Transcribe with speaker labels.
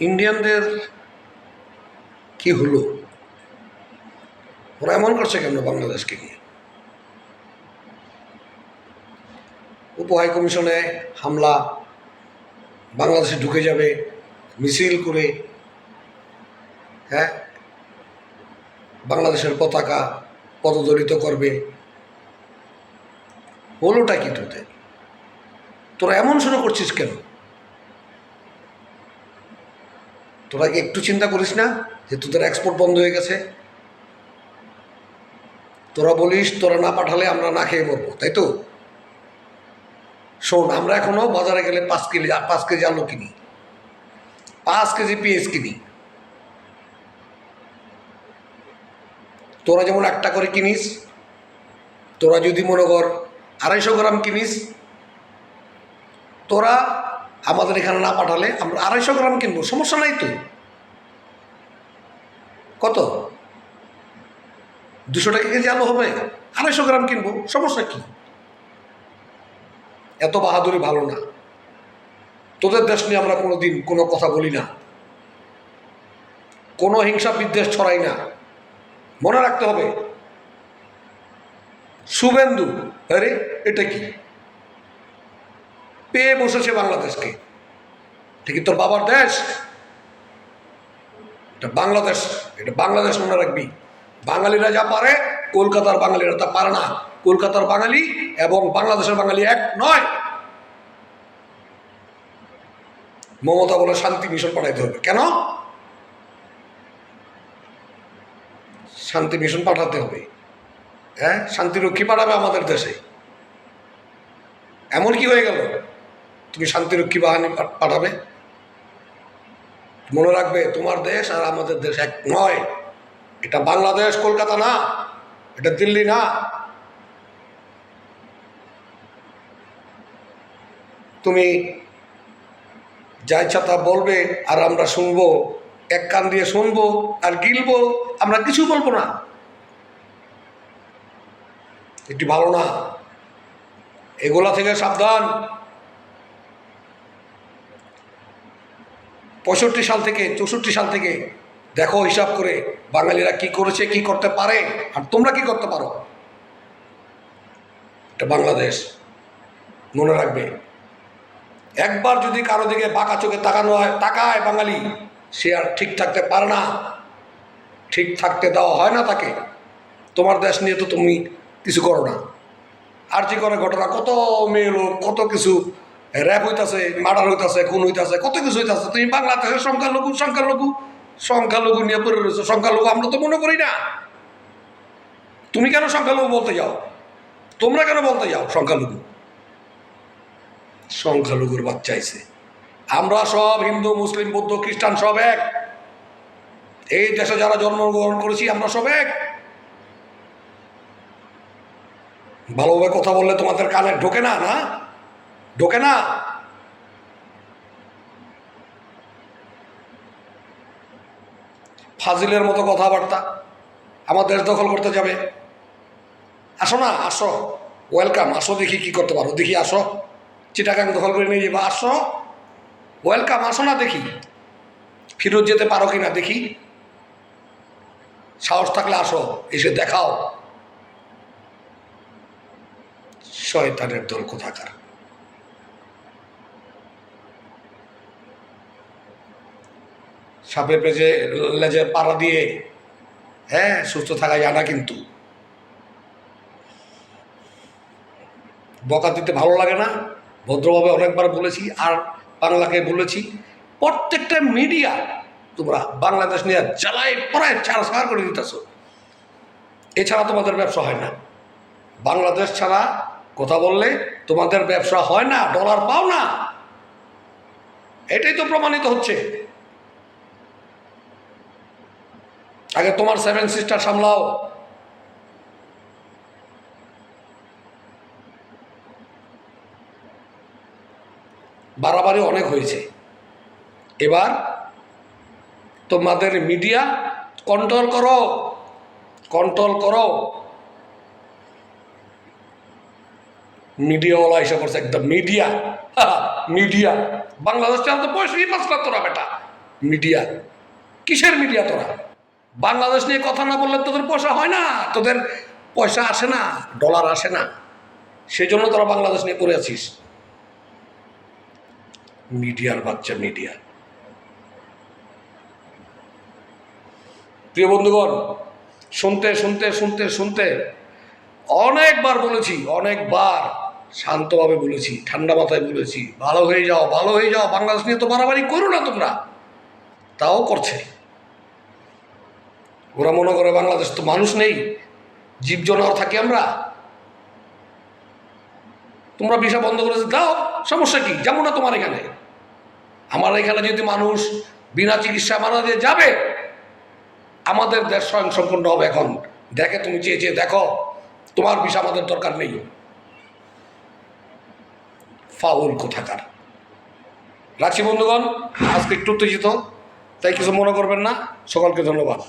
Speaker 1: ইন্ডিয়ানদের কি হলো? ওরা এমন করছে কেন বাংলাদেশকে নিয়ে? উপ হাই কমিশনে হামলা, বাংলাদেশে ঢুকে যাবে, মিছিল করে হ্যাঁ? বাংলাদেশের পতাকা পদদলিত করবে। হলোটা কি তোদের? তোরা এমন শুরু করছিস কেন? তোরা একটু চিন্তা করিস না যে তোদের এক্সপোর্ট বন্ধ হয়ে গেছে। তোরা বলিস তোরা না পাঠালে আমরা না খেয়ে মরবো, তাই তো? শোন, আমরা এখনও বাজারে গেলে পাঁচ কেজি পাঁচ কেজি আলু কিনি, পাঁচ কেজি পেঁয়াজ কিনি। তোরা যেমন একটা করে কিনিস, তোরা যদি মনে কর আড়াইশো গ্রাম কিনিস, তোরা আমাদের এখানে না পাঠালে আমরা আড়াইশো গ্রাম কিনবো, সমস্যা নাই তো। কত? দুশো টাকা কেজি আলু হবে, আড়াইশো গ্রাম কিনবো, সমস্যা কি? এত বাহাদুরি ভালো না। তোদের দেশ নিয়ে আমরা কোনো দিন কোনো কথা বলি না। কোনো হিংসা বিদ্বেষ ছড়াই না। মনে রাখতে হবে। শুভেন্দু, আরে এটা কি? পেয়ে বসেছে বাংলাদেশকে। কি তোর বাবার দেশ? এটা বাংলাদেশ এটা বাংলাদেশ মনে রাখবি। বাঙালিরা যা পারে, কলকাতার বাঙালিরা তা পারে না। কলকাতার বাঙালি এবং বাংলাদেশের বাঙালি এক নয়। মমতা বলে শান্তি মিশন পাঠাইতে হবে। কেন? শান্তি মিশন পাঠাতে হবে। হ্যাঁ? শান্তিরক্ষী পাঠাবে আমাদের দেশে। এমন কি হয়ে গেল? তুমি শান্তিরক্ষী বাহিনী পাঠাবে। মনে রাখবে তোমার দেশ আর আমাদের দেশ এক নয়। এটা বাংলাদেশ, কলকাতা না, এটা দিল্লি না। তুমি যা ইচ্ছা তা বলবে আর আমরা শুনব, এক কান দিয়ে শুনব আর গিলবো, আমরা কিছু বলব না। এটি ভালো না। এগুলা থেকে সাবধান। পঁয়ষট্টি সাল থেকে, চৌষট্টি সাল থেকে দেখো হিসাব করে বাঙালিরা কি করেছে, কি করতে পারে, আর তোমরা কি করতে পারো? এটা বাংলাদেশ। মনে রাখবে। একবার যদি কারও দিকে বাঁকা চোখে তাকানো হয়, তাকায় বাঙালি, সে আর ঠিক থাকতে পারে না। ঠিক থাকতে দেওয়া হয় না তাকে। তোমার দেশ নিয়ে তো তুমি কিছু করো না। আর যে করে ঘটনা, কত মেয়ে লোক, কত কিছু র্যাপ হইতাছে মার্ডার হইতাছে, খুন হইতাছে, কত কিছু হইতাছে। তুমি বাংলাদেশের সংখ্যালঘু সংখ্যালঘু সংখ্যালঘু নিয়ে পড়ে রয়েছে। সংখ্যালঘু আমরা তো মনে করি না। তুমি কেন সংখ্যালঘু বলতে যাও? তোমরা কেন বলতে যাও সংখ্যালঘু? সংখ্যালঘুর বাচ্চা আইছে। আমরা সব হিন্দু, মুসলিম, বৌদ্ধ, খ্রিস্টান সব এক। এই দেশে যারা জন্মগ্রহণ করেছি, আমরা সব এক। ভালোভাবে কথা বললে তোমাদের কানে ঢোকে না না? ঢোকে না। ফাজিলের মতো কথাবার্তা আমার দেশ দখল করতে যাবে। আসো না, আসো। ওয়েলকাম আসো দেখি কি করতে পারো। দেখি, আসো। চিটাগাং দখল করে নিয়ে যাব, আসো। ওয়েলকাম আসো না দেখি। ফিরত যেতে পারো কি না দেখি। সাহস থাকলে আসো, এসে দেখাও। শয়তানের দল কোথাকার? সাপের পেজে লেজের পাড়া দিয়ে হ্যাঁ সুস্থ থাকা যায় না কিন্তু। বকা দিতে ভালো লাগে না। ভদ্রভাবে অনেকবার বলেছি আর বাংলাকে বলেছি, প্রত্যেকটা মিডিয়া তোমরা বাংলাদেশ নিয়ে জ্বালায় প্রায় চার সার করে দিতেছ। এছাড়া তোমাদের ব্যবসা হয় না। বাংলাদেশ ছাড়া কথা বললে তোমাদের ব্যবসা হয় না ডলার পাও না। এটাই তো প্রমাণিত হচ্ছে। আগে তোমার সেভেন সিস্টার সামলাও। বাড়াবাড়ি অনেক হয়েছে। এবার তোমাদের মিডিয়া কন্ট্রোল করো। কন্ট্রোল করো। মিডিয়াওয়ালা হিসাব করছে একদম মিডিয়া মিডিয়া বাংলাদেশ চ্যানেল তো পয়সাই পাঁচ লাখ তোরা বেটা। মিডিয়া কিসের মিডিয়া তোরা? বাংলাদেশ নিয়ে কথা না বললে তোদের পয়সা হয় না, তোদের পয়সা আসে না ডলার আসে না। সেই জন্য তোরা বাংলাদেশ নিয়ে পড়ে আছিস। মিডিয়ার বাচ্চা, মিডিয়া। প্রিয় বন্ধুগণ, শুনতে শুনতে শুনতে শুনতে অনেকবার বলেছি, অনেকবার শান্তভাবে বলেছি, ঠান্ডা মাথায় বলেছি, ভালো হয়ে যাও, ভালো হয়ে যাও, বাংলাদেশ নিয়ে তো বাড়াবাড়ি করো না তোমরা। তাও করছে। ওরা মনে করে বাংলাদেশ তো মানুষ নেই, জীব জানোয়ার থাকি আমরা। তোমরা ভিসা বন্ধ করে দাও, সমস্যা কি? যাব না তোমার এখানে। আমার এখানে যদি মানুষ বিনা চিকিৎসা মারা দিয়ে যাবে, আমাদের দেশ স্বয়ং সম্পূর্ণ হবে এখন। দেখে তুমি চেয়ে চেয়ে দেখো, তোমার ভিসা আমাদের দরকার নেই। ফাউল কোথাকার। রাখছি বন্ধুগণ, আজকে একটু উত্তেজিত। তাই কিছু মনে করবেন না। সকলকে ধন্যবাদ।